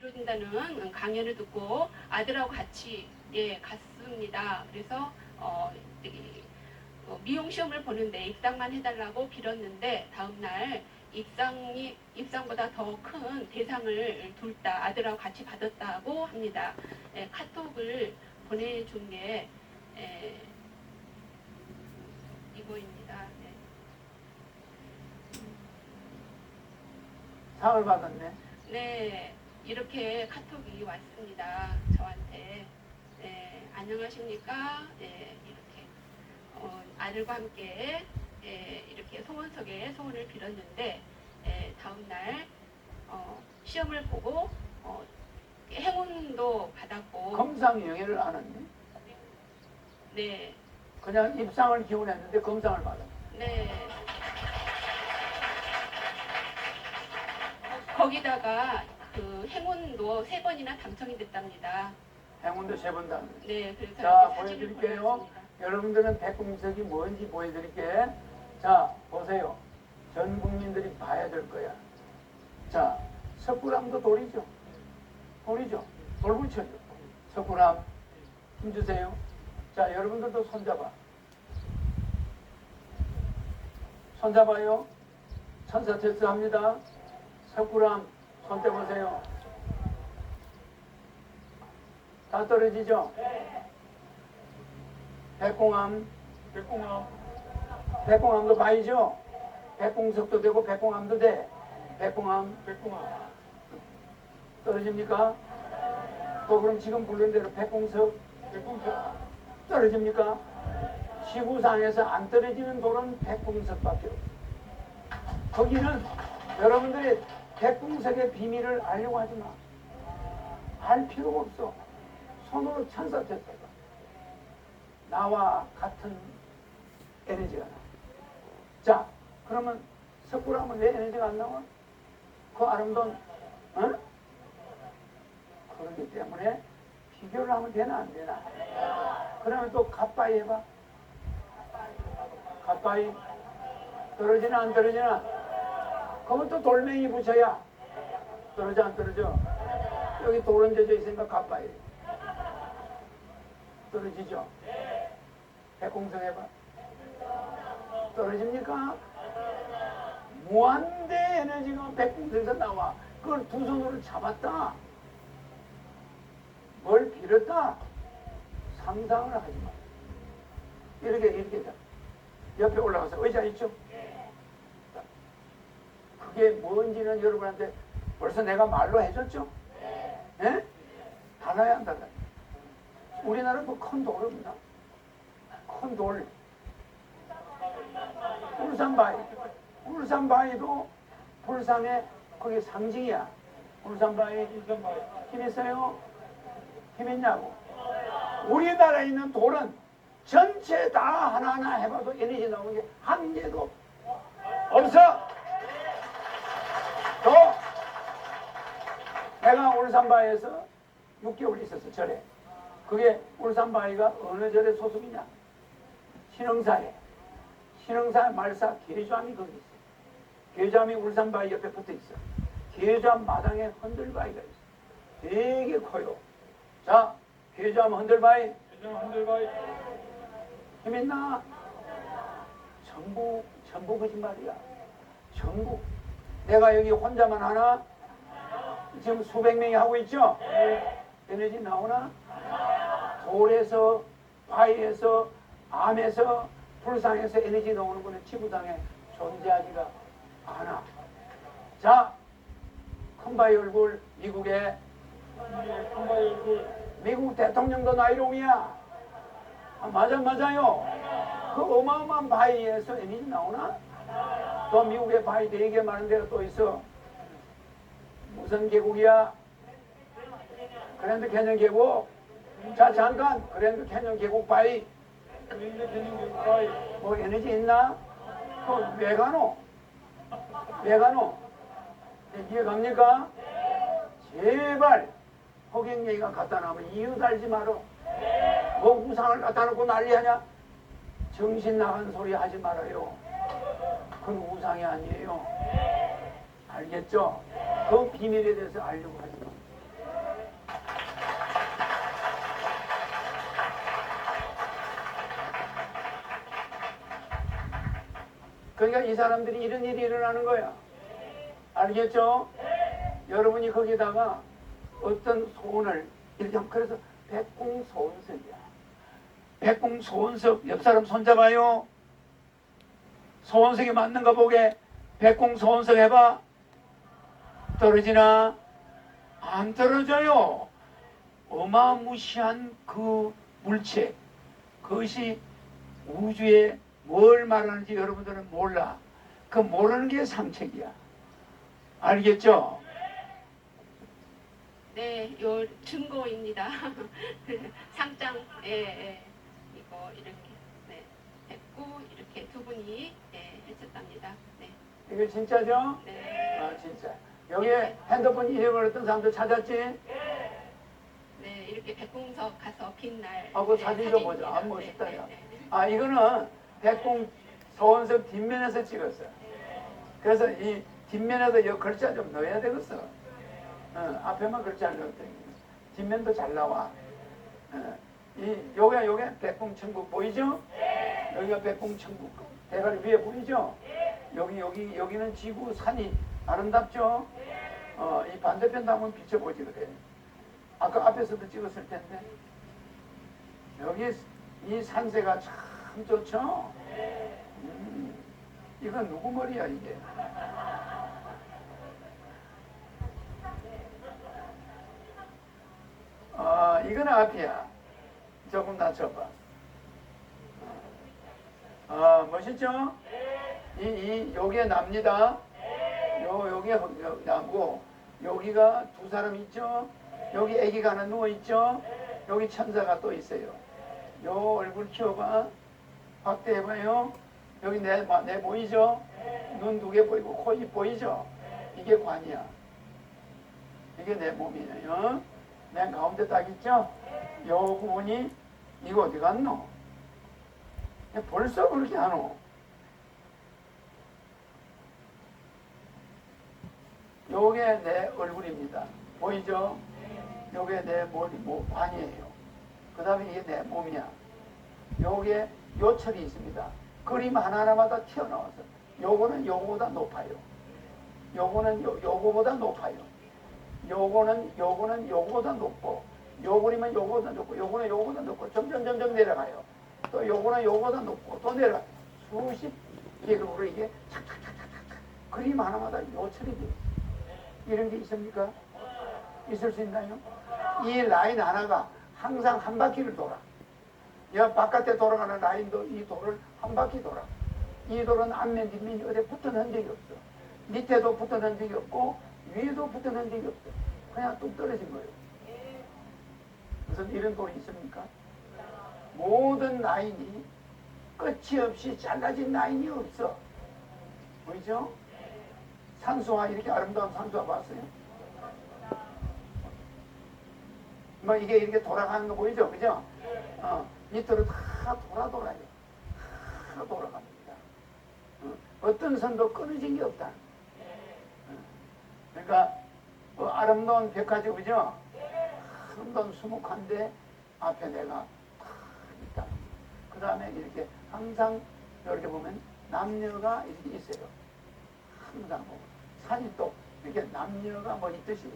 이루어진다는 강연을 듣고 아들하고 같이 예 갔습니다. 그래서 어, 이, 어, 미용 시험을 보는데 입상만 해달라고 빌었는데 다음 날 입상이 입상보다 더 큰 대상을 둘 다 아들하고 같이 받았다고 합니다. 예, 카톡을 보내준 게 예, 이거입니다. 네. 상을 받았네. 네, 이렇게 카톡이 왔습니다. 저한테. 네, 안녕하십니까? 네, 이렇게 어, 아들과 함께 예, 이렇게 소원석에 소원을 빌었는데 예, 다음 날 어, 시험을 보고 어, 행운도 받았고 검상 영예를 안 했네. 네, 그냥 입상을 기원했는데 검상을 받았네. 네. 거기다가 그 행운도 세 번이나 당첨이 됐답니다. 행운도 세번 당. 네, 그래서 자, 이렇게 사진을 보여드릴게요. 보내왔습니다. 여러분들은 백공석이 뭔지 보여드릴게. 자, 보세요. 전 국민들이 봐야 될 거야. 자, 석굴암도 돌이죠. 돌이죠. 돌 붙여줘. 석굴암. 힘 주세요. 자, 여러분들도 손잡아. 손잡아요. 천사 테스트 합니다. 석굴암 손 떼보세요. 다 떨어지죠? 백공암, 백공암, 백공암도 봐야죠? 백공석도 되고 백공암도 돼. 백공암 백공암, 떨어집니까? 또 그럼 지금 부른 대로 백공석 백공석, 떨어집니까? 지구상에서 안 떨어지는 돌은 백공석밖에 없어. 거기는 여러분들이 백공석의 비밀을 알려고 하지 마. 알 필요가 없어. 손으로 천사 tes트해봐. 나와 같은 에너지가 나. 자, 그러면 석굴하면 왜 에너지가 안 나와? 그 아름다운, 어? 그렇기 때문에 비교를 하면 되나 안 되나? 그러면 또 가빠이 해봐. 가빠이 떨어지나 안 떨어지나? 그건 또 돌멩이 붙여야 떨어져 안 떨어져? 여기 돌 얹어져 있으니까 가빠이 떨어지죠? 백공석 해봐. 떨어집니까? 무한대 에너지가 백공석에서 나와. 그걸 두 손으로 잡았다. 뭘 빌었다. 상상을 하지 마. 이렇게 이렇게 다. 옆에 올라가서 의자 있죠? 자, 그게 뭔지는 여러분한테 벌써 내가 말로 해줬죠? 예? 달아야 한다. 우리나라 뭐큰 돌입니다. 큰 돌. 울산바위. 울산바위도 불산의 거기 상징이야. 울산바위 울산바위, 힘 있어요? 힘 있냐고. 우리나라에 있는 돌은 전체 다 하나하나 해봐도 에너지 나오는 게 한 개도 없어. 또 내가 울산바위에서 6개월 있었어 절에. 그게 울산 바위가 어느 절의 소속이냐? 신흥사에. 신흥사 말사 계좌암이 거기 있어. 계좌암이 울산 바위 옆에 붙어 있어. 계좌암 마당에 흔들 바위가 있어. 되게 커요. 자, 계좌암 흔들 바위 대전 한들바위, 힘 있나? 전부 전부 거짓말이야. 전부. 내가 여기 혼자만 하나? 지금 수백 명이 하고 있죠? 에너지 나오나? 돌에서, 바위에서, 암에서, 불상에서 에너지 나오는 거는 지구상에 존재하지가 않아. 자, 큰 바위 얼굴, 미국의 미국 대통령도 나이롱이야. 아, 맞아, 맞아요. 그 어마어마한 바위에서 에너지 나오나? 또 미국의 바위 되게 많은 데가 또 있어. 무슨 계곡이야? 그랜드 캐년 계곡. 자, 잠깐. 그랜드 캐년 계곡 바위. 그린드 캐닝 바위, 뭐 에너지 있나? 그왜 가노? 왜 가노? 네, 이해 갑니까? 제발 호갱 얘기가 갖다 나오면 이유 달지 마라. 뭐 우상을 갖다 놓고 난리하냐? 정신 나간 소리 하지 말아요. 그건 우상이 아니에요. 알겠죠? 그 비밀에 대해서 알려고 하지 마. 그러니까 이 사람들이 이런 일이 일어나는 거야. 알겠죠? 여러분이 거기다가 어떤 소원을 이렇게 하면 그래서 백공소원석이야. 백공소원석 옆 사람 손잡아요. 소원석이 맞는가 보게 백공소원석 해봐. 떨어지나? 안 떨어져요. 어마무시한 그 물체 그것이 우주에 뭘 말하는지 여러분들은 몰라. 그 모르는 게 상책이야. 알겠죠? 네, 요 증거입니다. 상장, 예, 예, 이거 이렇게, 네, 했고 이렇게 두 분이 네, 했었답니다. 네, 이게 진짜죠? 네, 아 진짜. 여기 에 핸드폰 잃어버렸던 사람들 찾았지? 네, 이렇게 백궁석 가서 빈날. 아, 그 사진 좀 보자. 아, 네, 멋있다, 네, 야. 네, 네. 아 이거는 백공 서원석 뒷면에서 찍었어요. 그래서 이 뒷면에도 이 글자 좀 넣어야 되겠어. 어, 앞에만 글자 안 넣었더니 뒷면도 잘 나와. 어, 이 요게 요게 백공천국 보이죠? 여기가 백공천국 대가리 위에 보이죠? 여기 여기 여기는 지구 산이 아름답죠? 어, 이 반대편도 한번 비춰보지 그래. 아까 앞에서도 찍었을 텐데 여기 이 산세가 참 좋죠? 음, 이건 누구 머리야 이게? 아, 이거는 앞이야. 조금 낮춰봐. 아, 멋있죠? 이, 이, 요게 납니다. 요, 요게 여- 나고, 여기가 두 사람 있죠? 여기 애기가 하나 누워있죠? 여기 천사가 또 있어요. 요 얼굴 키워봐. 확대해 봐요. 여기 내, 마- 내 보이죠? 눈 두 개 보이고 코 입 보이죠? 이게 관이야. 이게 내 몸이에요. 맨 가운데 딱 있죠? 요 부분이 이거 어디 갔노? 야, 벌써 그렇게 하노? 요게 내 얼굴입니다. 보이죠? 요게 내 머리, 뭐, 관이에요. 그 다음에 이게 내 몸이야. 요게 요철이 있습니다. 그림 하나하나마다 튀어나와서 요거는 요거보다 높아요. 요거는 요, 요거보다 높아요. 요거는 요거는 요거보다 높고 요 그림은 요거보다 높고 요거는 요거보다 높고 점점 점점 내려가요. 또 요거는 요거보다 높고 또 내려가 수십 개로 이게 착착착착착 그림 하나마다 요철이 돼요. 이런 게 있습니까? 있을 수 있나요? 이 라인 하나가 항상 한 바퀴를 돌아. 여 바깥에 돌아가는 라인도 이 돌을 한 바퀴 돌아. 이 돌은 앞면 뒷면이 어디 붙은 흔적이 없어. 밑에도 붙은 흔적이 없고 위에도 붙은 흔적이 없어. 그냥 뚝 떨어진 거예요. 무슨 이런 돌이 있습니까? 모든 라인이 끝이 없이 잘라진 라인이 없어. 보이죠? 산수화 이렇게 아름다운 산수화 봤어요? 뭐 이게 이렇게 돌아가는 거 보이죠? 그죠? 어, 밑으로 다 돌아 돌아요. 다 돌아갑니다. 어, 어떤 선도 끊어진 게 없다. 어, 그러니까 뭐 아름다운 백화점 그죠? 아름다운 수묵한데 앞에 내가 탁 있다. 그 다음에 이렇게 항상 이렇게 보면 남녀가 이렇게 있어요. 항상 보면 산이 또 이렇게 남녀가 뭐 있듯이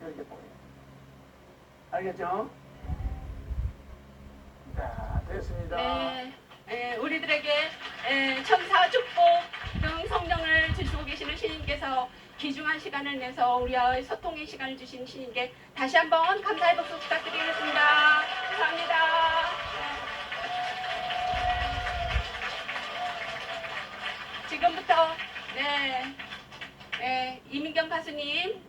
이렇게 보여요. 알겠죠? 자, 됐습니다. 네, 예, 우리들에게 예, 천사 축복 등 성령을 주시고 계시는 신님께서 귀중한 시간을 내서 우리와의 소통의 시간을 주신 신님께 다시 한번 감사의 박수 부탁드리겠습니다. 감사합니다. 네. 지금부터 네, 네, 이민경 가수님